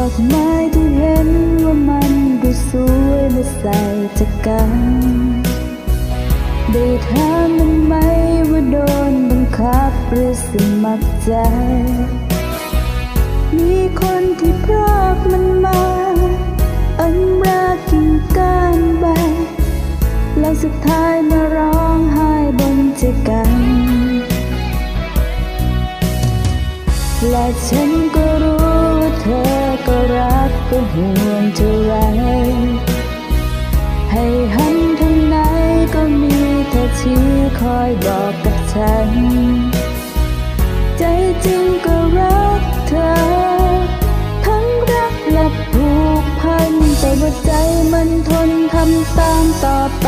อกไม้ที่เห็นว่ามันดูสวยและใส่จะกันได้ถามมันไหมว่าโดนบังคับหรือสมัครใจ มีคนที่พรากมันมาอำรากินก้านใบ แล้วสุดท้ายมาร้องไห้บนเจกัน และฉันก็รู้ว่าเธอก็ ก็ห่วงเท่าไร ให้หันทางไหนก็มีเธอที่คอยบอกกับฉัน ใจจริงก็รักเธอ ทั้งรักและผูกพัน แต่ว่าใจมันทนทำตามต่อไป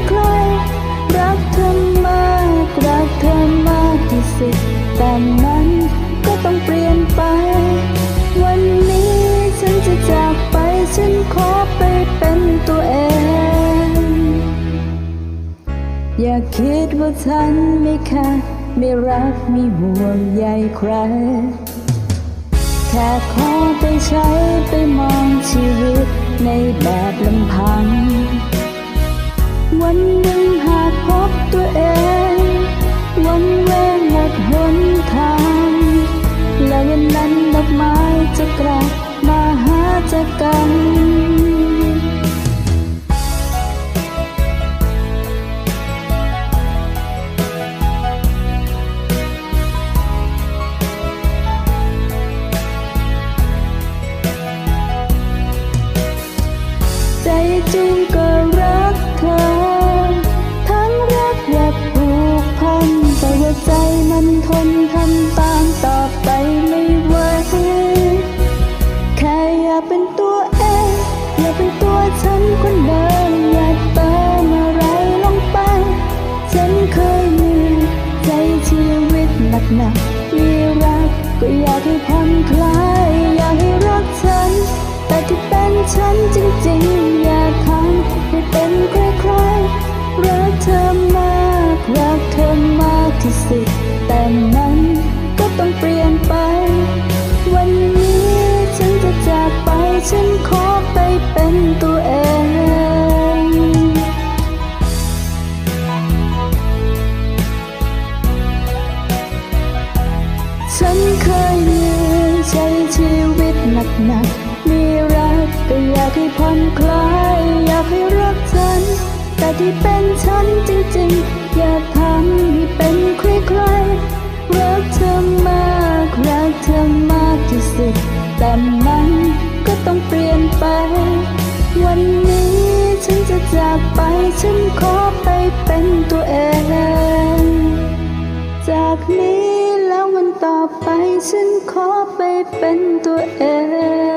เป็นคล้ายๆรักเธอมาก รักเธอมากที่สุด แต่มันก็ต้องเปลี่ยนไป วันนี้ฉันจะจากไป ฉันขอไปเป็นตัวเอง อย่าคิดว่าฉันไม่ค่าไม่รักไม่ห่วงใยใคร แค่ขอไปใช้ไปมองชีวิตในแบบลำพัง วันหนึ่งหากพบตัวเอง วันเวงหมดหนทาง และวันนั้นดอกไม้จะกลับมาหาเจอกันใจจริงก็ มันทำตามต่อไปไม่ไหวแค่อยากเป็นตัวเอง อยากเป็นตัวฉันคนเดิมอยากเติมอะไรลงไป ฉันเคยเหนื่อใจชีวิตหนักหนักมีรักก็อยากให้ผ่อนคลายอยากให้รักฉัน แต่ที่เป็นฉันจริงๆ อย่าทำให้เป็นใครๆรักเธอมากรักเธอมากที่สุด ฉันขอไปเป็นตัวเองฉันเคยเหนื่อยใช้ชีวิตหนักหนักมีรักก็อยากให้ผ่อนคลายอยากให้รักฉัน แต่ที่เป็นฉันจริงๆ ฉันขอไปเป็นตัวเอง จากนี้แล้ววันต่อไปฉันขอไปเป็นตัวเอง